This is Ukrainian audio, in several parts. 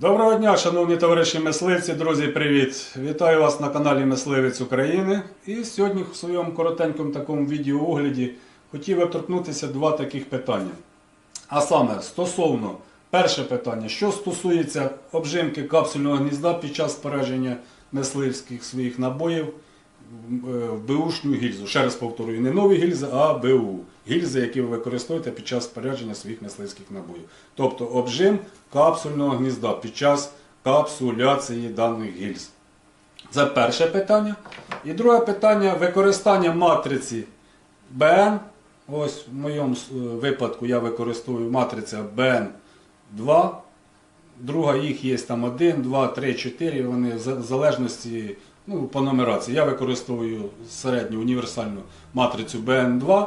Доброго дня, шановні товариші мисливці, друзі, привіт! Вітаю вас на каналі Мисливець України. І сьогодні в своєму коротенькому такому відеоогляді хотів я торкнутися два таких питання. А саме стосовно перше питання, що стосується обжимки капсульного гнізда під час спорядження мисливських своїх набоїв в беушну гільзу. Ще раз повторюю, не нові гільзи, а БУ. Гільзи, які ви використовуєте під час спорядження своїх мисливських набоїв. Тобто обжим капсульного гнізда під час капсуляції даних гільз. Це перше питання. І друге питання використання матриці БН. Ось в моєму е, випадку я використовую матриця БН2. Друга їх є там 1, 2, 3, 4. Вони в залежності ну, по нумерації. Я використовую середню універсальну матрицю BN2 м- е,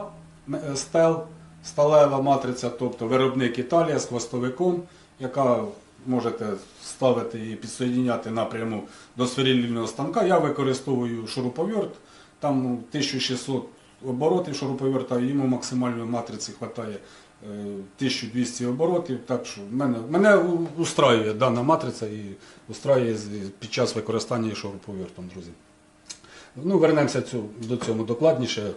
стел, сталева матриця, тобто виробник Італія з хвостовиком, яка можете ставити і підсоєдняти напряму до сверлільного станка. Я використовую шуруповерт, там ну, 1600 оборотів шуруповерта, йому максимальної матриці вистачає 1200 оборотів. Так що мене, мене устраює дана матриця і устраює під час використання шуруповертом, друзі. Ну, вернемося до цього докладніше.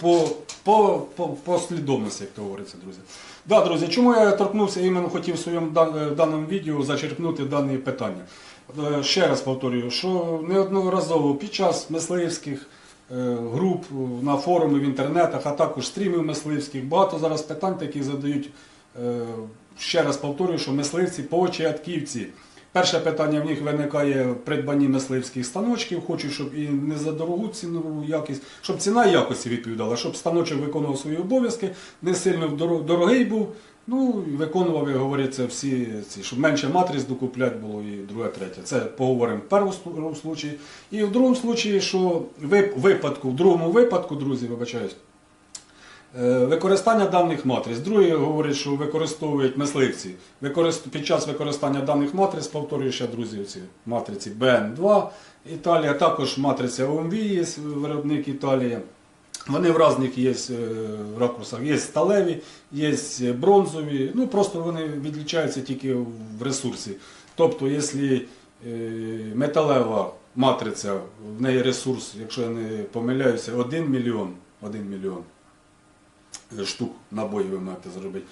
По, по, по, послідовності, як то говориться, друзі. Да, друзі, чому я торкнувся іменно хотів в своєму е, даному відео зачерпнути дані питання. Е, Ще раз повторюю, що неодноразово під час мисливських е, груп на форумі в інтернетах, а також стрімів мисливських, багато зараз питань таких задають. Ще раз повторюю, що мисливці початківці. Перше питання в них виникає в придбанні мисливських станочків. Хочу, щоб і не за дорогу цінову якість, щоб ціна якості відповідала, щоб станочок виконував свої обов'язки, не сильно дорогий був. Ну, виконував, як говориться, всі ці, щоб менше матриць докупляти було і друге, третє. Це поговоримо в першому случаї. І в другому случаї, що ви- випадку, в другому випадку, друзі, вибачаюсь, Використання даних матриць. Друге говорить, що використовують мисливці. Під час використання даних матриць, повторюю ще, друзі, ці матриці BN2 Італія, також матриця OMV є виробник Італія. Вони в різних є е, ракурсах. Є сталеві, є бронзові. Ну просто вони відлічаються тільки в ресурсі. Тобто, якщо е, металева матриця, в неї ресурс, якщо я не помиляюся, 1 мільйон. 1 мільйон штук набоїв ви маєте зробити.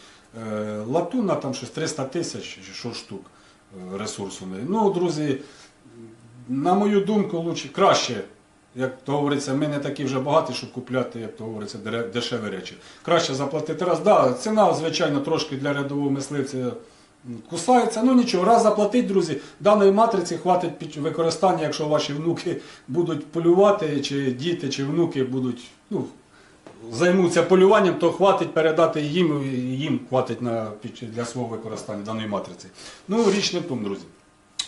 Е, Латуна там щось 300 тисяч що штук е, ресурсу. Ну, друзі, на мою думку, лучше, краще, як то говориться, ми не такі вже багаті, щоб купляти, як то говориться, дешеві речі. Краще заплатити раз. Да, ціна, звичайно, трошки для рядового мисливця кусається. Ну нічого, раз заплатить, друзі, даної матриці хватить під використання, якщо ваші внуки будуть полювати, чи діти, чи внуки будуть. ну, займуться полюванням, то хватить передати їм, і їм хватить на, для свого використання даної матриці. Ну, річ не в тому, друзі.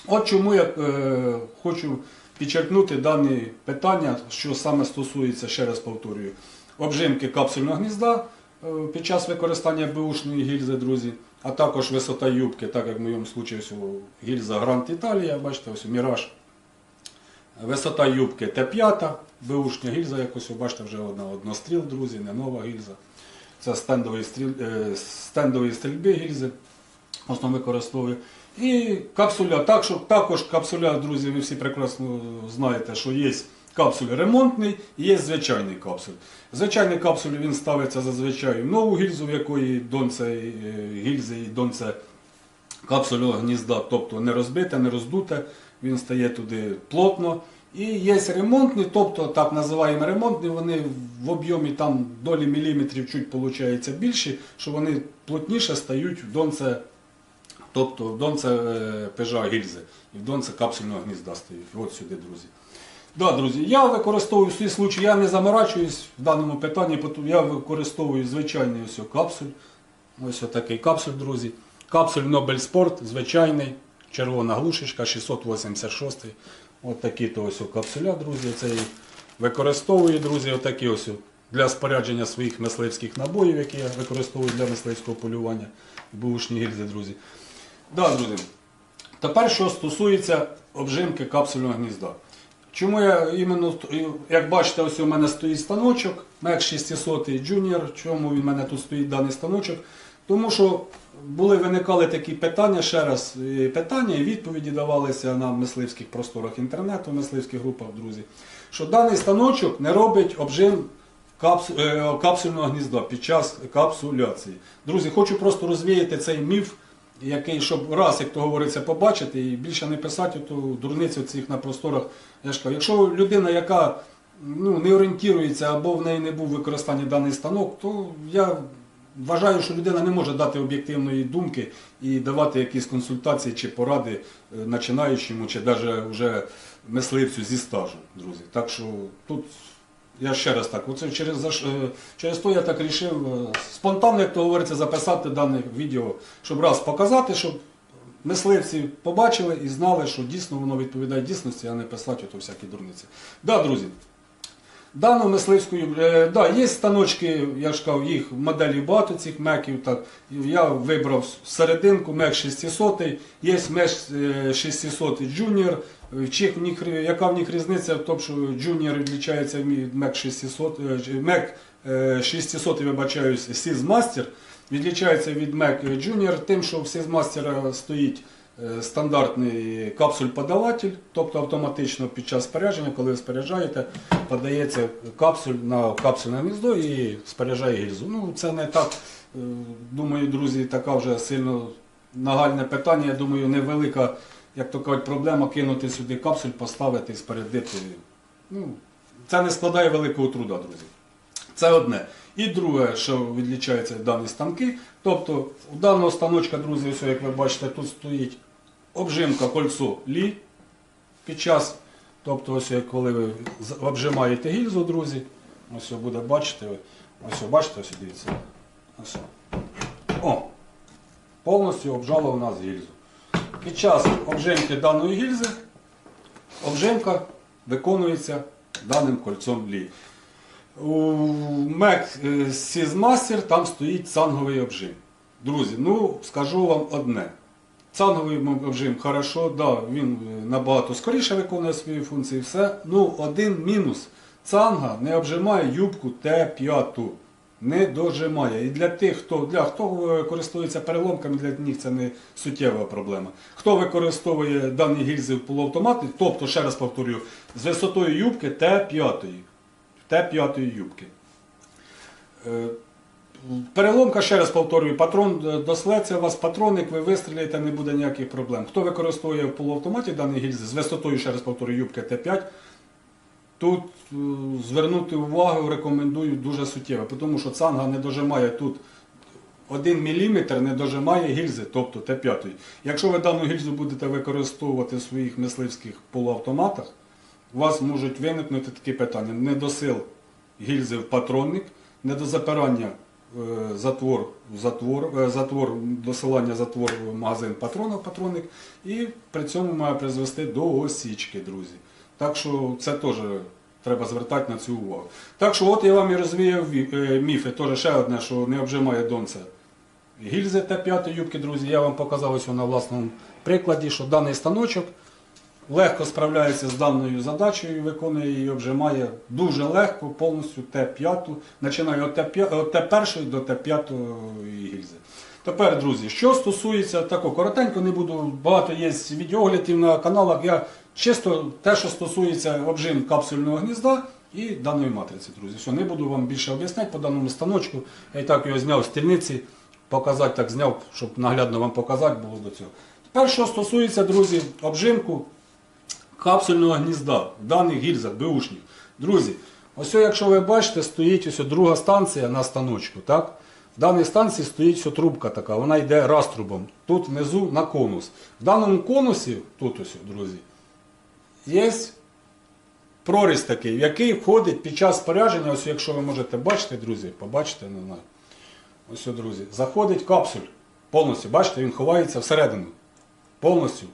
От чому я е, хочу підчеркнути дане питання, що саме стосується, ще раз повторюю, обжимки капсульного гнізда е, під час використання бушної гільзи, друзі, а також висота юбки, так як в моєму ось гільза Грант Італія, бачите, ось Міраж. Висота юбки Т5, беушня гільза, якось ви бачите, вже одна одностріл, друзі, не нова гільза. Це стендові, стріл, е, стендові стрільби гільзи, в основному використовую. І капсуля, так, що, також капсуля, друзі, ви всі прекрасно знаєте, що є капсуль ремонтний і є звичайний капсуль. Звичайний капсуль він ставиться зазвичай в нову гільзу, в якої донце е, гільзи і донце капсульного гнізда, тобто не розбите, не роздуте, він стає туди плотно. І є ремонтні, тобто так називаємо ремонтні, вони в об'ємі там долі міліметрів чуть виходить більші, що вони плотніше стають в донце, тобто в донце е, пежа гільзи і в донце капсульного гнізда стають. От сюди, друзі. Да, друзі, я використовую в свій случай, я не заморачуюсь в даному питанні, я використовую звичайний ось капсуль. Ось отакий капсуль, друзі. Капсуль Nobel Sport, звичайний, червона глушечка, 686. От такі то ось капсуля, друзі. Це використовую, друзі, отакі ось для спорядження своїх мисливських набоїв, які я використовую для мисливського полювання. Бушні гільзи, друзі. Да, друзі. Тепер, що стосується обжимки капсульного гнізда. Чому я іменно, як бачите, ось у мене стоїть станочок, Mac 600 Junior. Чому він у мене тут стоїть даний станочок? Тому що були виникали такі питання, ще раз питання і відповіді давалися на мисливських просторах інтернету, мисливських групах, друзі. Що даний станочок не робить обжим е, капсульного гнізда під час капсуляції. Друзі, хочу просто розвіяти цей міф, який, щоб раз, як то говориться, побачити і більше не писати ту дурницю цих на просторах. Я ж кажу, якщо людина, яка ну, не орієнтується або в неї не був використаний даний станок, то я вважаю, що людина не може дати об'єктивної думки і давати якісь консультації чи поради е, починаючому, чи навіть вже мисливцю зі стажем, друзі. Так що тут я ще раз так, оце через, е, через то я так рішив е, спонтанно, як то говориться, записати дане відео, щоб раз показати, щоб мисливці побачили і знали, що дійсно воно відповідає дійсності, а не писати ото всякі дурниці. Да, друзі. Дану мисливську, е, да, є станочки, я ж кажу, їх моделі багато цих меків. Так. Я вибрав серединку, мек 600, є мек е, 600 Junior. В чих в них, яка в них різниця в тому, що Junior відлічається від мек 600, е, мек е, 600, вибачаюсь, Seizmaster, відлічається від мек Junior тим, що в Seizmaster стоїть е, стандартний капсуль-подаватель, тобто автоматично під час спорядження, коли ви споряджаєте, подається капсуль на капсульне гніздо і споряджає гільзу. Ну, це не так, е, думаю, друзі, така вже сильно нагальне питання. Я думаю, невелика, як то кажуть, проблема кинути сюди капсуль, поставити і спорядити. Ну, це не складає великого труда, друзі. Це одне. І друге, що відлічається дані станки. Тобто у даного станочка, друзі, ось, як ви бачите, тут стоїть обжимка кольцо лі під час. Тобто, ось коли ви обжимаєте гільзу, друзі, ось буде бачите, ви- ось бачите, ось дивіться. Ось. О! Повністю обжало у нас гільзу. Під час обжимки даної гільзи обжимка виконується даним кольцом лі. У Mac е, Seizmaster там стоїть цанговий обжим. Друзі, ну скажу вам одне. Цанговий обжим хорошо, да, він е, набагато скоріше виконує свої функції, все. Ну, один мінус. Цанга не обжимає юбку Т5. Не дожимає. І для тих, хто для хто е, користується переломками, для них це не суттєва проблема. Хто використовує дані гільзи в полуавтоматі, тобто, ще раз повторюю, з висотою юбки Т5. Т5 юбки. Переломка, ще раз повторюю, патрон е, дослеться у вас, патроник, ви вистріляєте, не буде ніяких проблем. Хто використовує в полуавтоматі дані гільзи з висотою, ще раз повторюю, юбки Т5, тут е, звернути увагу рекомендую дуже суттєво, тому що цанга не дожимає тут 1 мм не дожимає гільзи, тобто Т5. Якщо ви дану гільзу будете використовувати в своїх мисливських полуавтоматах, у вас можуть виникнути такі питання. Недосил гільзи в патронник, недозапирання е, затвор, в затвор, е, затвор, досилання затвор в магазин патрона патронник і при цьому має призвести до осічки, друзі. Так що це теж треба звертати на цю увагу. Так що от я вам і розвіяв е, міфи. Теж ще одне, що не обжимає донце гільзи Т5 юбки, друзі. Я вам показав ось на власному прикладі, що даний станочок легко справляється з даною задачею, виконує її, обжимає дуже легко, повністю Т5, починає від Т5 від Т1 до Т5 гільзи. Тепер, друзі, що стосується такого, коротенько не буду, багато є відеоглядів на каналах. Я чисто те, що стосується обжим капсульного гнізда і даної матриці, друзі. Все, не буду вам більше об'ясняти по даному станочку. Я і так його зняв з стільниці, показати так зняв, щоб наглядно вам показати було до цього. Тепер, що стосується, друзі, обжимку капсульного гнізда в даних гільзах беушних. Друзі, ось якщо ви бачите, стоїть ось друга станція на станочку. так? В даній станції стоїть ось трубка така, вона йде раструбом. Тут внизу на конус. В даному конусі, тут ось, друзі, є проріз такий, в який входить під час спорядження, ось якщо ви можете бачити, друзі, побачите, не знаю. Ось, друзі, заходить капсуль повністю. Бачите, він ховається всередину. Повністю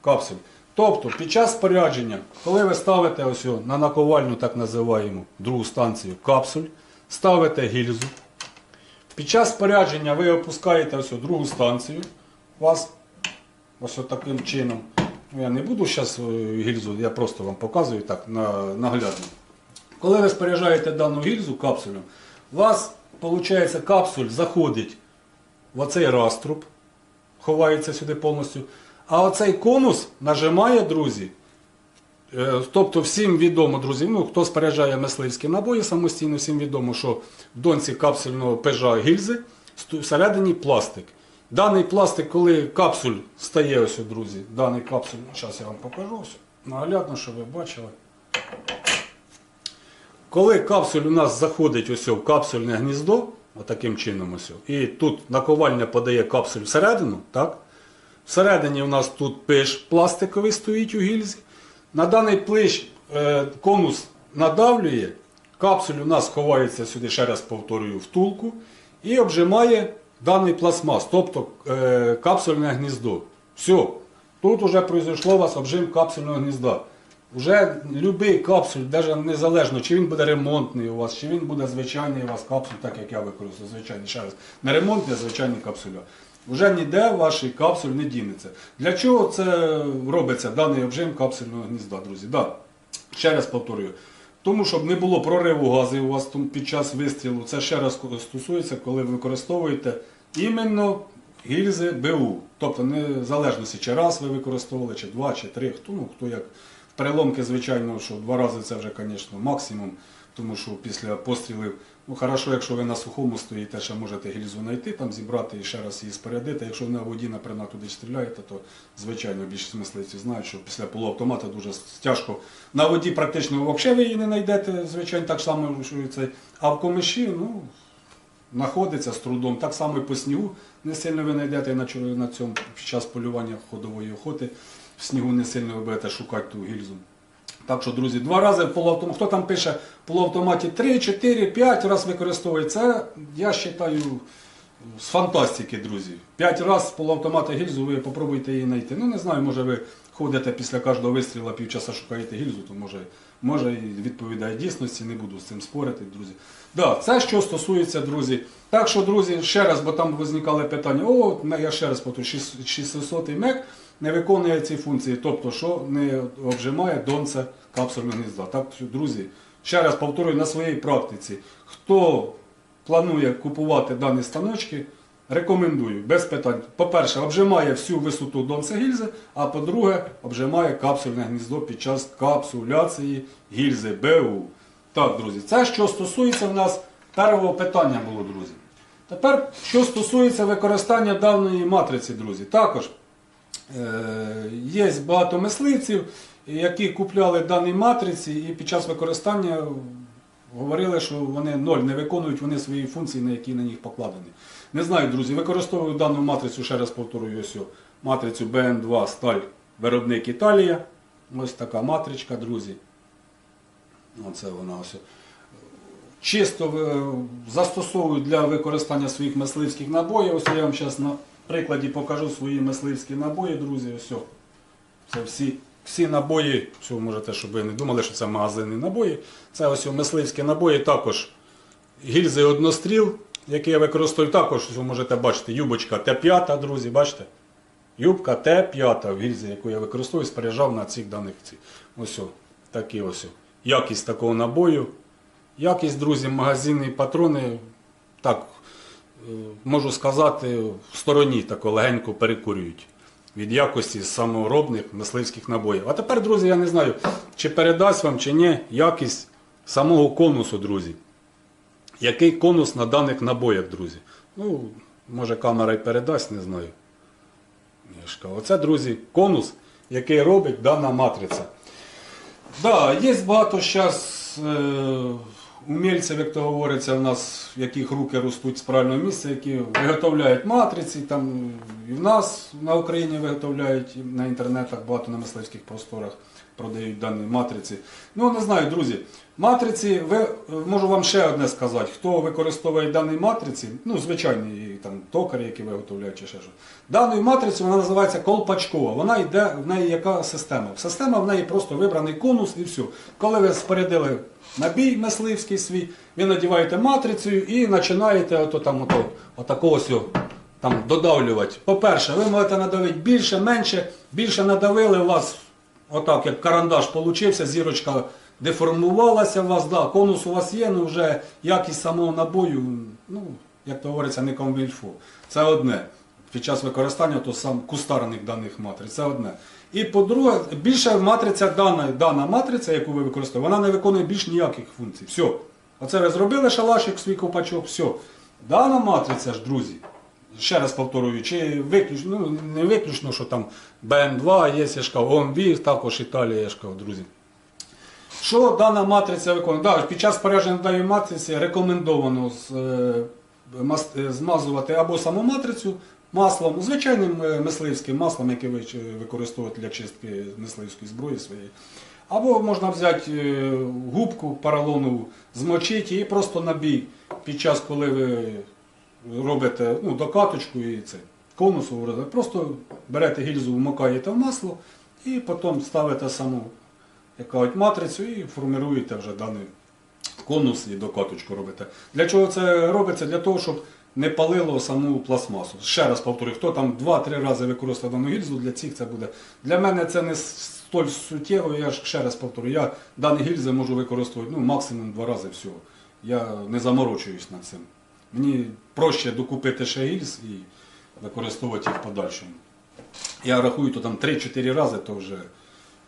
капсуль. Тобто під час спорядження, коли ви ставите ось на наковальню, так називаємо, другу станцію капсуль, ставите гільзу. Під час спорядження ви опускаєте ось другу станцію. Вас ось таким чином. Ну, Я не буду зараз гільзу, я просто вам показую так на, наглядно. Коли ви споряджаєте дану гільзу капсулю, у вас, виходить, капсуль заходить в оцей раструб, ховається сюди повністю. А оцей конус нажимає, друзі. Е, Тобто всім відомо, друзі, ну хто споряджає мисливські набої самостійно, всім відомо, що в донці капсульного пежа гільзи всередині пластик. Даний пластик, коли капсуль стає, ось, друзі, даний капсуль, зараз я вам покажу ось, наглядно, щоб ви бачили. Коли капсуль у нас заходить ось в капсульне гніздо, отаким чином ось, і тут наковальня подає капсуль всередину, так? Всередині у нас тут пиш пластиковий стоїть у гільзі. На даний плищ е, конус надавлює, капсуль у нас ховається сюди, ще раз повторюю, втулку і обжимає даний пластмас, тобто е, капсульне гніздо. Все. Тут вже пройшло у вас обжим капсульного гнізда. Уже будь-який капсуль, навіть незалежно, чи він буде ремонтний у вас, чи він буде звичайний у вас капсуль, так як я використовую, звичайний ще раз. Не ремонтний, а звичайний капсуля. Вже ніде ваш капсуль не дінеться. Для чого це робиться даний обжим капсульного гнізда, друзі? Да. Ще раз повторюю. Тому, щоб не було прориву газу у вас під час вистрілу, це ще раз стосується, коли ви використовуєте іменно гільзи БУ. Тобто, не залежності, чи раз ви використовували, чи два, чи три, хто, ну, хто як. Переломки, звичайно, що два рази це вже, звісно, максимум, тому що після пострілів, ну хорошо, якщо ви на сухому стоїте, ще можете гільзу знайти, там зібрати і ще раз її спорядити. Якщо ви на воді, наприклад, туди стріляєте, то звичайно більшість мисливців знають, що після полуавтомата дуже тяжко. На воді практично взагалі ви її не знайдете, звичайно, так само, що і цей. А в комиші, ну, знаходиться з трудом. Так само і по снігу не сильно ви знайдете на, на цьому під час полювання ходової охоти. В снігу не сильно ви будете шукати ту гільзу. Так що, друзі, два рази в полуавтоматі. Хто там пише в полуавтоматі 3, 4, 5 разів використовує це, я вважаю, з фантастики, друзі. П'ять разів з полуавтомата гільзу ви попробуйте її знайти. Ну не знаю, може ви ходите після кожного вистріла півчаса шукаєте гільзу, то може, може і відповідає дійсності, не буду з цим спорити, друзі. Да, це що стосується, друзі. Так що, друзі, ще раз, бо там виникали питання, о, я ще раз повторю, 600 мек не виконує ці функції, тобто, що не обжимає донце капсульного гнізда. Так, друзі, ще раз повторюю на своїй практиці. Хто планує купувати дані станочки, рекомендую, без питань. По-перше, обжимає всю висоту донця гільзи, а по-друге, обжимає капсульне гніздо під час капсуляції гільзи БУ. Так, друзі, це що стосується в нас першого питання було, друзі. Тепер, що стосується використання даної матриці, друзі, також Є багато мисливців, які купляли дані матриці і під час використання говорили, що вони ноль не виконують вони свої функції, на які на них покладені. Не знаю, друзі, використовую дану матрицю, ще раз повторюю, ось матрицю BN2 сталь виробник Італія. Ось така матричка, друзі. Оце вона ось. Чисто е, застосовую для використання своїх мисливських набоїв. Ось я вам зараз на прикладі покажу свої мисливські набої, друзі. Ось. Це всі, всі набої, ви можете, щоб ви не думали, що це магазинні набої. Це ось мисливські набої, також гільзи одностріл, які я використовую. Також ви можете бачити, юбочка Т5, друзі, бачите? Юбка Т5 в гільзі, яку я використовую, споряджав на цих даних. ці- Ось такі ось. Якість такого набою. Якість, друзі, магазинні патрони, так, можу сказати, в стороні тако легенько перекурюють від якості саморобних мисливських набоїв. А тепер, друзі, я не знаю, чи передасть вам чи ні якість самого конусу, друзі. Який конус на даних набоях, друзі? Ну, може камера й передасть, не знаю. Оце, друзі, конус, який робить дана матриця. Да, є багато зараз умільців, як то говориться, в нас, в яких руки ростуть з правильного місця, які виготовляють матриці, там і в нас на Україні виготовляють, на інтернетах, багато на мисливських просторах продають дані матриці. Ну, не знаю, друзі. Матриці, ви, можу вам ще одне сказати, хто використовує дані матриці, ну, звичайні там токарі, які виготовляють чи ще що. Даною матрицю вона називається колпачкова. Вона йде, в неї яка система? Система в неї просто вибраний конус і все. Коли ви спорядили набій мисливський свій, ви надіваєте матрицю і починаєте ото там ото, отакого ось там додавлювати. По-перше, ви можете надавити більше, менше, більше надавили у вас отак, як карандаш получився, зірочка деформувалася у вас, да, конус у вас є, ну вже якість самого набою, ну, як то говориться, не комвільфо. Це одне. Під час використання то сам кустарних даних матриць. Це одне. І по-друге, більше матриця дана, дана матриця, яку ви використовуєте, вона не виконує більш ніяких функцій. Все. Оце ви зробили шалашик, свій ковпачок, все. Дана матриця ж, друзі, ще раз повторюю, чи виключно, ну не виключно, що там БН2, є, я ж кажу, ОМВ, також Італія, я ж кажу, друзі. Що дана матриця виконує? Да, під час спорядження даної матриці рекомендовано з, е, е, змазувати або саму матрицю маслом, звичайним е, мисливським маслом, яке ви чи- використовуєте для чистки мисливської зброї своєї. Або можна взяти е, губку поролонову, змочити і просто набій під час, коли ви робите ну, докаточку і це конусу, просто берете гільзу, вмикаєте в масло і потім ставите саму яка матрицю і формируєте вже даний конус і докаточку робите. Для чого це робиться? Для того, щоб не палило саму пластмасу. Ще раз повторюю, хто там 2-3 рази використає дану гільзу, для цих це буде. Для мене це не столь суттєво, я ж ще раз повторюю, я дані гільзи можу використовувати ну, максимум 2 рази всього. Я не заморочуюсь над цим. Мені проще докупити ще гільз і використовувати їх в подальшому. Я рахую, то там 3-4 рази, то вже,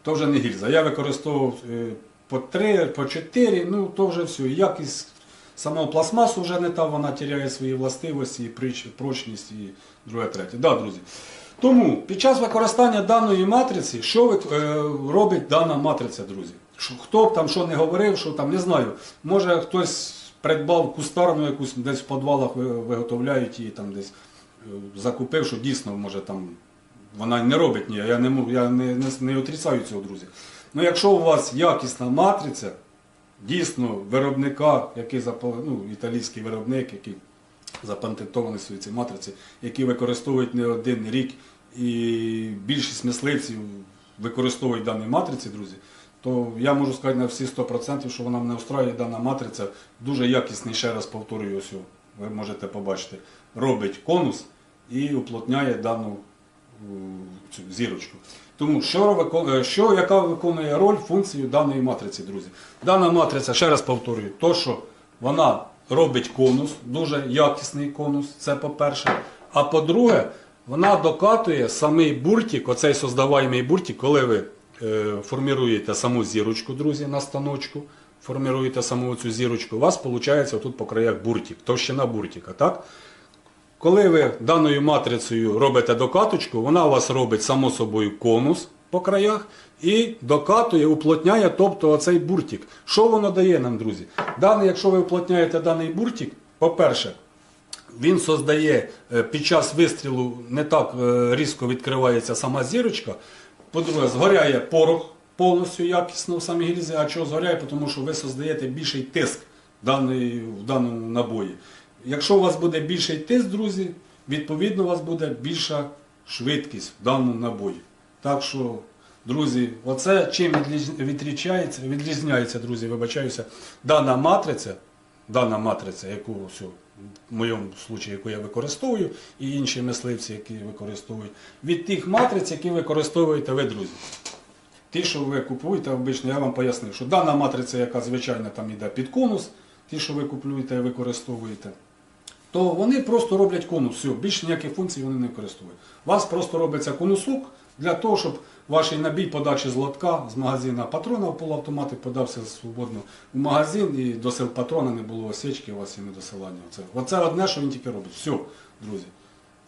то вже не гільза. Я використовував е, по 3, по 4, ну то вже все. Якість самого пластмасу вже не та, вона теряє свої властивості, прочність і друге, третє. Да, друзі. Тому під час використання даної матриці, що е, робить дана матриця, друзі? Хто б там що не говорив, що там, не знаю. Може хтось придбав кустарну якусь десь в підвалах виготовляють її там десь е, закупив, що дійсно може там вона не робить ні, я не, я не, не, не отрицаю цього, друзі. Ну якщо у вас якісна матриця, дійсно виробника, який ну, італійський виробник, який запатентований свої ці матриці, які використовують не один рік, і більшість мисливців використовують дані матриці, друзі, то я можу сказати на всі 100%, що вона мене устраює, дана матриця дуже якісний, ще раз повторюю, ви можете побачити, робить конус і уплотняє дану цю зірочку. Тому що, е, що яка виконує роль, функцію даної матриці, друзі? Дана матриця, ще раз повторюю, то, що вона робить конус, дуже якісний конус, це по-перше. А по-друге, вона докатує самий буртик, оцей создаваємий буртик, коли ви форміруєте саму зірочку, друзі, на станочку, форміруєте саму цю зірочку, у вас виходить отут по краях буртик, товщина буртика, так? Коли ви даною матрицею робите докаточку, вона у вас робить само собою конус по краях і докатує, уплотняє, тобто оцей буртик. Що воно дає нам, друзі? Даний, якщо ви уплотняєте даний буртик, по-перше, він создає е, під час вистрілу не так е, різко відкривається сама зірочка. По-друге, згоряє порох повністю якісно в самій гільзі. А чого згоряє? Тому що ви создаєте більший тиск в, даному набої. Якщо у вас буде більший тиск, друзі, відповідно у вас буде більша швидкість в даному набої. Так що, друзі, оце чим відрізняється, відрізняється, друзі, вибачаюся, дана матриця, дана матриця, яку ось, в моєму случаї, яку я використовую, і інші мисливці, які використовують, від тих матриць, які використовуєте ви, друзі. Ті, що ви купуєте, обично, я вам пояснив, що дана матриця, яка звичайно там йде під конус, ті, що ви купуєте і використовуєте, то вони просто роблять конус. Все, більше ніяких функцій вони не використовують. У вас просто робиться конусок для того, щоб ваш набій подачі з лотка з магазина патрона в полуавтомати подався свободно в магазин і до сил патрона не було осечки у вас і недосилання. Оце, оце одне, що він тільки робить. Все, друзі.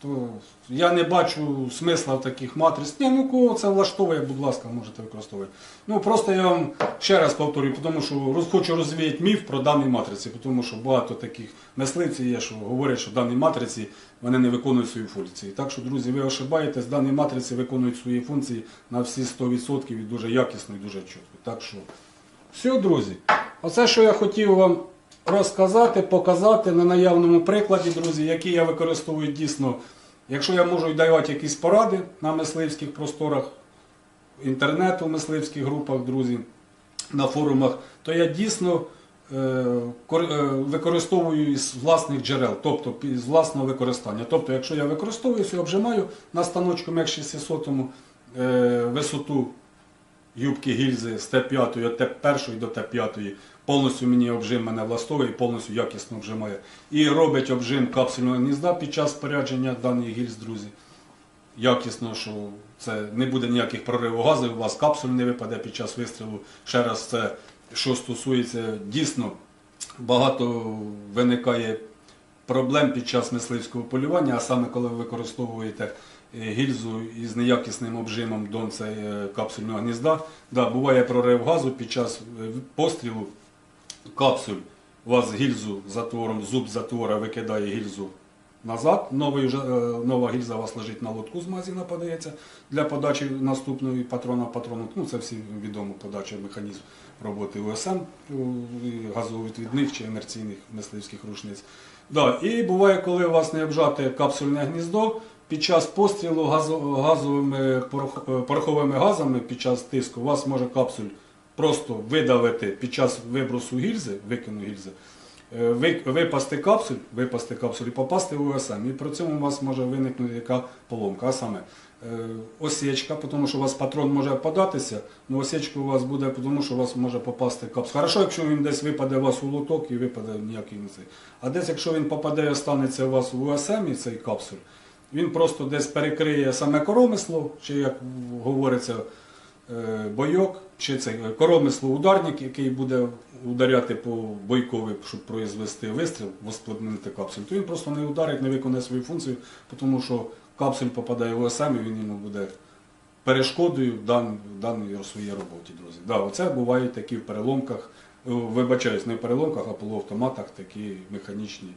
То я не бачу смисла в таких матриць. Ні, ну кого це влаштовує, будь ласка, можете використовувати. Ну просто я вам ще раз повторюю, тому що роз- хочу розвіяти міф про дані матриці, тому що багато таких мисливців є, що говорять, що дані матриці вони не виконують свої функції. Так що, друзі, ви ошибаєтесь, дані матриці виконують свої функції на всі 100% і дуже якісно і дуже чітко. Так що, все, друзі. Оце, що я хотів вам розказати, показати на наявному прикладі, друзі, які я використовую дійсно. Якщо я можу давати якісь поради на мисливських просторах інтернету, мисливських групах, друзі, на форумах, то я дійсно е, е, використовую із власних джерел, тобто з власного використання. Тобто, якщо я використовую, я обжимаю на станочку МЕК 600 е, висоту юбки гільзи з Т5 від Т1 до Т5. Повністю мені обжим мене влаштовує, повністю якісно обжимає. І робить обжим капсульного гнізда під час спорядження даних гільз, друзі. Якісно, що це не буде ніяких прориву газу, у вас капсуль не випаде під час вистрілу. Ще раз, це що стосується дійсно багато виникає проблем під час мисливського полювання, а саме коли ви використовуєте гільзу із неякісним обжимом донця е, капсульного гнізда. Да, буває прорив газу під час е, пострілу капсуль. У вас гільзу затвором, зуб затвора викидає гільзу назад. Новий, е, нова гільза у вас лежить на лотку з магазина, подається для подачі наступної патрона патрону. Ну, це всі відомо подача механізм роботи УСМ, газовідвідних чи інерційних мисливських рушниць. Да, і буває, коли у вас не обжате капсульне гніздо, під час пострілу газовими пороховими газами під час тиску вас може капсуль просто видавити під час вибросу гільзи, викину гільзи, е, випасти капсуль, випасти капсуль і попасти в УСМ. І при цьому у вас може виникнути яка поломка, а саме е, осечка, тому що у вас патрон може податися, але осечка у вас буде, тому що у вас може попасти капсуль. Хорошо, якщо він десь випаде у вас у лоток і випаде ніякий не цей. А десь, якщо він попаде і останеться у вас в УСМ, і цей капсуль, він просто десь перекриє саме коромисло, чи як говориться, е, бойок, чи це коромисло ударник, який буде ударяти по бойкові, щоб произвести вистріл, воспламенити капсуль, то він просто не ударить, не виконає свою функцію, тому що капсуль попадає в ОСМ і він йому буде перешкодою в даній своїй роботі, друзі. Да, оце бувають такі в переломках, е, вибачаюсь, не в переломках, а полуавтоматах такі механічні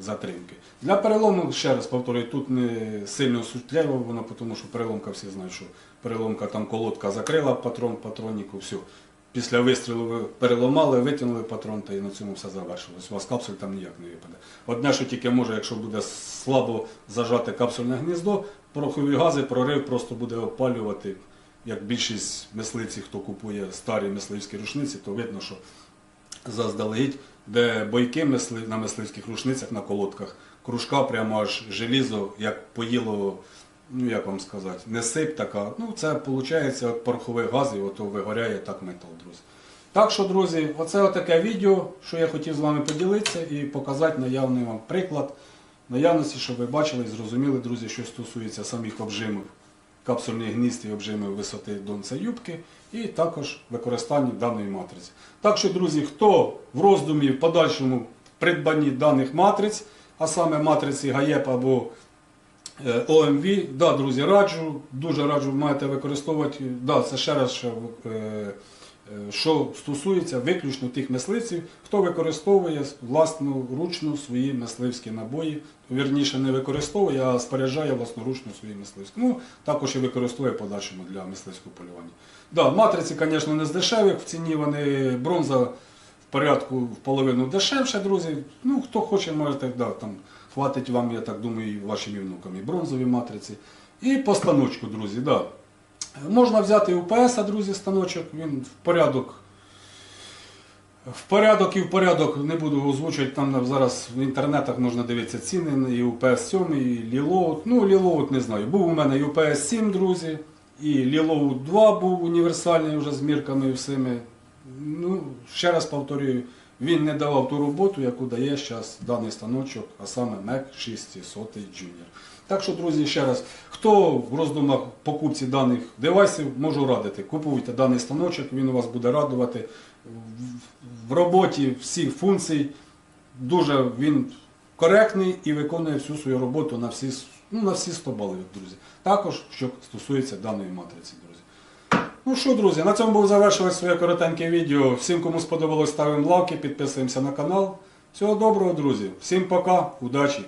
затримки. Для перелому, ще раз повторюю, тут не сильно суттєво воно, тому що переломка всі знають, що переломка там колодка закрила патрон, патроннику, все. Після вистрілу ви переломали, витягнули патрон, та і на цьому все завершилось. У вас капсуль там ніяк не випаде. Одне, що тільки може, якщо буде слабо зажати капсульне гніздо, порохові гази, прорив просто буде опалювати. Як більшість мисливців, хто купує старі мисливські рушниці, то видно, що заздалегідь, де бойки на мисливських рушницях, на колодках, кружка прямо аж желізо, як поїло, ну як вам сказати, не сип така. Ну це виходить от порохових газів, ото вигоряє так метал, друзі. Так що, друзі, оце отаке відео, що я хотів з вами поділитися і показати наявний вам приклад наявності, щоб ви бачили і зрозуміли, друзі, що стосується самих обжимів капсульних гнізд і обжими висоти донця юбки, і також використання даної матриці. Так що, друзі, хто в роздумі в подальшому придбанні даних матриць, а саме матриці ГАЄП або е, ОМВ, да, друзі, раджу, дуже раджу, маєте використовувати. Да, це ще раз, що, е, е, що стосується виключно тих мисливців, хто використовує власну ручну свої мисливські набої, вірніше не використовує, а споряджає власноручно свої мисливські. Ну, також і використовує подальшому для мисливського полювання. Да, матриці, звісно, не з дешевих в ціні, вони бронза в порядку в половину дешевше, друзі. Ну, хто хоче, можете, да, там, хватить вам, я так думаю, і вашим внукам, і бронзові матриці. І по станочку, друзі, да. Можна взяти УПС, друзі, станочок, він в порядок. В порядок і в порядок не буду озвучувати, там зараз в інтернетах можна дивитися ціни і UPS 7, і Лілоут. Ну, Лілоут не знаю. Був у мене і UPS 7, друзі, і Лілоут 2 був універсальний вже з мірками і всіми. Ну, ще раз повторюю, він не давав ту роботу, яку дає зараз даний станочок, а саме MEC 600 Junior. Так що, друзі, ще раз, хто в роздумах покупці даних девайсів, можу радити. Купуйте даний станочок, він вас буде радувати. В- роботі всіх функцій дуже він коректний і виконує всю свою роботу на всі, ну, на всі 100 балів, друзі. Також, що стосується даної матриці, друзі. Ну що, друзі, на цьому був завершувати своє коротеньке відео. Всім, кому сподобалось, ставимо лайки, підписуємося на канал. Всього доброго, друзі. Всім пока, удачі!